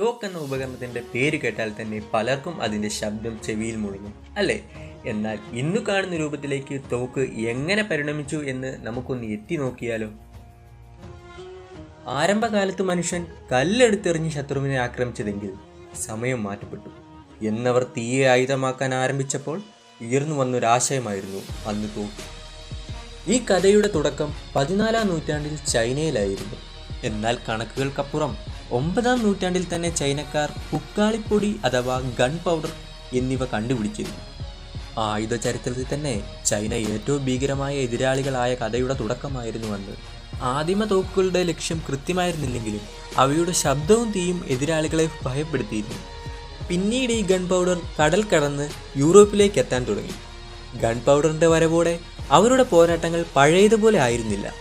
തോക്ക് എന്ന ഉപകരണത്തിന്റെ പേര് കേട്ടാൽ തന്നെ പലർക്കും അതിന്റെ ശബ്ദം ചെവിയിൽ മുഴങ്ങും അല്ലേ? എന്നാൽ ഇന്നു കാണുന്ന രൂപത്തിലേക്ക് തോക്ക് എങ്ങനെ പരിണമിച്ചു എന്ന് നമുക്കൊന്ന് എത്തി നോക്കിയാലോ? ആരംഭകാലത്ത് മനുഷ്യൻ കല്ലെടുത്തെറിഞ്ഞ് ശത്രുവിനെ ആക്രമിച്ചതെങ്കിൽ സമയം മാറ്റപ്പെട്ടു. എന്നവർ തീയെ ആയുധമാക്കാൻ ആരംഭിച്ചപ്പോൾ ഉയർന്നു വന്നൊരാശയമായിരുന്നു അന്ന് തോക്ക് ഈ കഥയുടെ തുടക്കം പതിനാലാം നൂറ്റാണ്ടിൽ ചൈനയിലായിരുന്നു. എന്നാൽ കണക്കുകൾക്കപ്പുറം ഒമ്പതാം നൂറ്റാണ്ടിൽ തന്നെ ചൈനക്കാർ കുക്കാളിപ്പൊടി അഥവാ ഗൺ പൗഡർ എന്നിവ കണ്ടുപിടിച്ചിരുന്നു. ആയുധ ചരിത്രത്തിൽ തന്നെ ചൈന ഏറ്റവും ഭീകരമായ എതിരാളികളായ കഥയുടെ തുടക്കമായിരുന്നു അന്ന്. ആദിമ തോക്കുകളുടെ ലക്ഷ്യം കൃത്യമായിരുന്നില്ലെങ്കിലും അവയുടെ ശബ്ദവും തീയും എതിരാളികളെ ഭയപ്പെടുത്തിയിരുന്നു. പിന്നീട് ഈ ഗൺ പൗഡർ കടൽ കടന്ന് യൂറോപ്പിലേക്ക് എത്താൻ തുടങ്ങി. ഗൺ പൗഡറിന്റെ വരവോടെ അവരുടെ പോരാട്ടങ്ങൾ പഴയതുപോലെ ആയിരുന്നില്ല.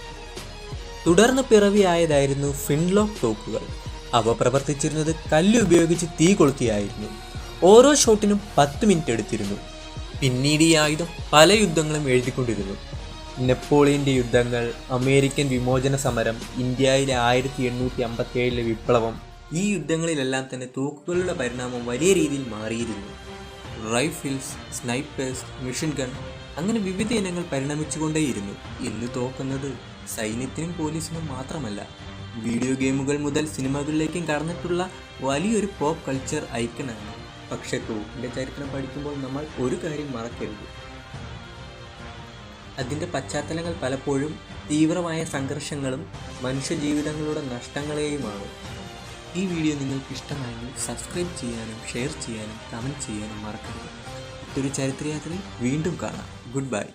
തുടർന്ന് പിറവിയായതായിരുന്നു ഫിൻലോക്ക് തോക്കുകൾ. അവ പ്രവർത്തിച്ചിരുന്നത് കല്ല് ഉപയോഗിച്ച് തീ കൊളുത്തിയായിരുന്നു. ഓരോ ഷോട്ടിനും പത്ത് മിനിറ്റ് എടുത്തിരുന്നു. പിന്നീട് ഈ ആയുധം പല യുദ്ധങ്ങളും എഴുതിക്കൊണ്ടിരുന്നു. നെപ്പോളിയന്റെ യുദ്ധങ്ങൾ അമേരിക്കൻ വിമോചന സമരം ഇന്ത്യയിലെ ആയിരത്തി എണ്ണൂറ്റി അമ്പത്തി ഏഴിലെ വിപ്ലവം ഈ യുദ്ധങ്ങളിലെല്ലാം തന്നെ തോക്കുകളുടെ പരിണാമം വലിയ രീതിയിൽ മാറിയിരുന്നു. റൈഫിൾസ് സ്നൈപ്പേഴ്സ് മിഷൻ ഗൺ അങ്ങനെ വിവിധ ഇനങ്ങൾ പരിണമിച്ചുകൊണ്ടേയിരുന്നു. ഇന്ന് തോക്കുന്നത് സൈന്യത്തിനും പോലീസിനും മാത്രമല്ല വീഡിയോ ഗെയിമുകൾ മുതൽ സിനിമകളിലേക്കും കടന്നിട്ടുള്ള വലിയൊരു പോപ്പ് കൾച്ചർ ഐക്കണാണ് പക്ഷെ തോക്കിന്റെ ചരിത്രം പഠിക്കുമ്പോൾ നമ്മൾ ഒരു കാര്യം മറക്കരുത്. അതിന്റെ പശ്ചാത്തലങ്ങൾ പലപ്പോഴും തീവ്രമായ സംഘർഷങ്ങളും മനുഷ്യജീവിതങ്ങളുടെ നഷ്ടങ്ങളെയുമാണ്. ഈ വീഡിയോ നിങ്ങൾക്ക് ഇഷ്ടമായെങ്കിൽ സബ്സ്ക്രൈബ് ചെയ്യാനും ഷെയർ ചെയ്യാനും കമന്റ് ചെയ്യാനും മറക്കരുത്. മറ്റൊരു ചരിത്രയാത്രയിൽ വീണ്ടും കാണാം. Good bye